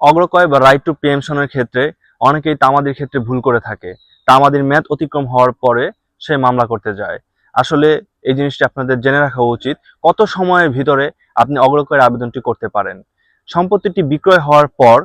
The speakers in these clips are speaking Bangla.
অগ্রকয় বা রাইট টু প্রিএমশনের ক্ষেত্রে অনেকেই তামাদির ক্ষেত্রে ভুল করে থাকে। তামাদির মেয়াদ অতিক্রম হওয়ার পরে সে মামলা করতে যায়। আসলে এই জিনিসটি আপনাদের জেনে রাখা উচিত, কত সময়ের ভিতরে আপনি অগ্রকয়ের আবেদনটি করতে পারেন। সম্পত্তিটি বিক্রয় হওয়ার পর,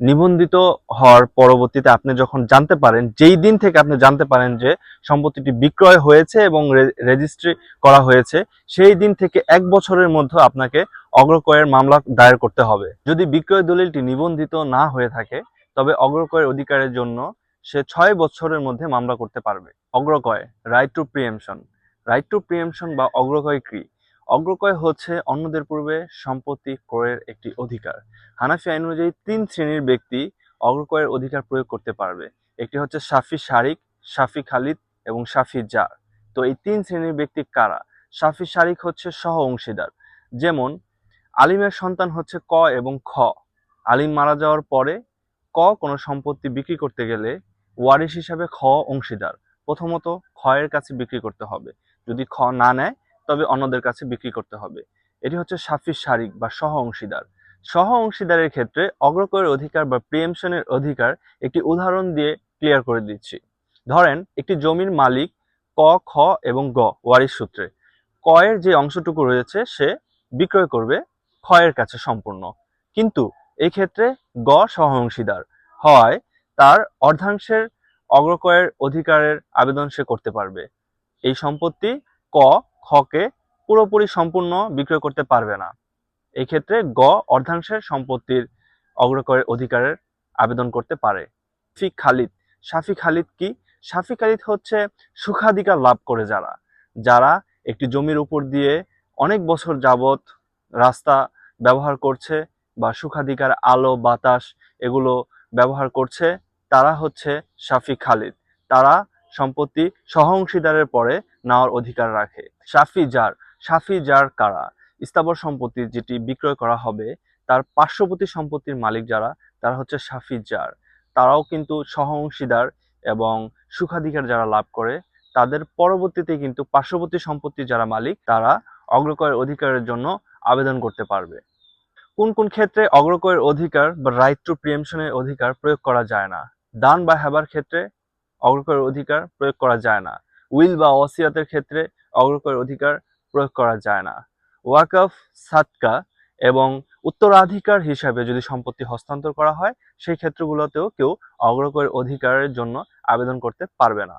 নিবন্ধিত হওয়ার পরবর্তীতে আপনি যখন জানতে পারেন, যেই দিন থেকে আপনি জানতে পারেন যে সম্পত্তিটি বিক্রয় হয়েছে এবং রেজিস্ট্রি করা হয়েছে, সেই দিন থেকে এক বছরের মধ্যে আপনাকে অগ্রকয়ের মামলা দায়ের করতে হবে। যদি বিক্রয় দলিলটি নিবন্ধিত না হয়ে থাকে, তবে অগ্রকয়ের অধিকারের জন্য সে ছয় বছরের মধ্যে মামলা করতে পারবে। অগ্রকয় right to preemption right to preemption বা অগ্রকয় কি? অগ্রকয় হচ্ছে অন্যদের পূর্বে সম্পত্তি ক্রয়ের একটি অধিকার। হানাফি আইন অনুযায়ী তিন শ্রেণির ব্যক্তি অগ্রকয়ের অধিকার প্রয়োগ করতে পারবে। একটি হচ্ছে সাফি শারিক, সাফি খালিদ এবং সাফি জার। তো এই তিন শ্রেণির ব্যক্তি কারা? সাফি শারিক হচ্ছে সহ অংশীদার যেমন আলিমের সন্তান হচ্ছে ক এবং খ। আলিম মারা যাওয়ার পরে ক কোনো সম্পত্তি বিক্রি করতে গেলে ওয়ারিশ হিসাবে খ অংশীদার। প্রথমত খ এর কাছে বিক্রি করতে হবে। যদি খ না নেয়, তবে অন্যদের কাছে বিক্রি করতে হবে। এটি হচ্ছে সাফি শারিক বা সহ অংশীদার। সহ অংশীদারের ক্ষেত্রে অগ্রকরের অধিকার বা প্রিএমশনের অধিকার একটি উদাহরণ দিয়ে ক্লিয়ার করে দিচ্ছি। ধরেন, একটি জমির মালিক ক, খ এবং গ ওয়ারিশ সূত্রে। ক এর যে অংশটুকু রয়েছে, সে বিক্রয় করবে এর কাছে সম্পূর্ণ। কিন্তু এই ক্ষেত্রে গ সহ অংশীদার হয়, তার অর্ধাংশের অগ্রকয়ের অধিকারের আবেদন সে করতে পারবে। এই সম্পত্তি ক খকে পুরোপুরি সম্পূর্ণ বিক্রয় করতে পারবে না। এই ক্ষেত্রে গ অর্ধাংশের সম্পত্তির অগ্রকয়ের অধিকারের আবেদন করতে পারে। শাফি খালিদ। শাফি খালিদ কি? শাফি খালিদ হচ্ছে সুখাধিকার লাভ করে যারা যারা একটি জমির উপর দিয়ে অনেক বছর যাবত রাস্তা ব্যবহার করছে বা সুখাধিকার, আলো, বাতাস এগুলো ব্যবহার করছে, তারা হচ্ছে শাফি খালিদ। তারা সম্পত্তি সহ অংশীদারের পরে নেওয়ার অধিকার রাখে। শাফি জার শাফি জার কারা? স্থাবর সম্পত্তি যেটি বিক্রয় করা হবে, তার পার্শ্ববর্তী সম্পত্তির মালিক যারা, তারা হচ্ছে শাফি জার তারাও কিন্তু সহ অংশীদার এবং সুখাধিকার যারা লাভ করে, তাদের পরবর্তীতে কিন্তু পার্শ্ববর্তী সম্পত্তির যারা মালিক, তারা অগ্রকয়ের অধিকারের জন্য আবেদন করতে পারবে। কোন কোন ক্ষেত্রে অগ্রকয়ের অধিকার বা রাইট টু প্রিএমশনের অধিকার প্রয়োগ করা যায় না? দান বা হেবার ক্ষেত্রে অগ্রকয়ের অধিকার প্রয়োগ করা যায় না। উইল বা ওয়াসিয়াতের ক্ষেত্রে অগ্রকয়ের অধিকার প্রয়োগ করা যায় না। ওয়াকফ সাতকা এবং উত্তরাধিকার হিসাবে যদি সম্পত্তি হস্তান্তর করা হয়, সেই ক্ষেত্রগুলোতেও কেউ অগ্রকয়ের অধিকারের জন্য আবেদন করতে পারবে না।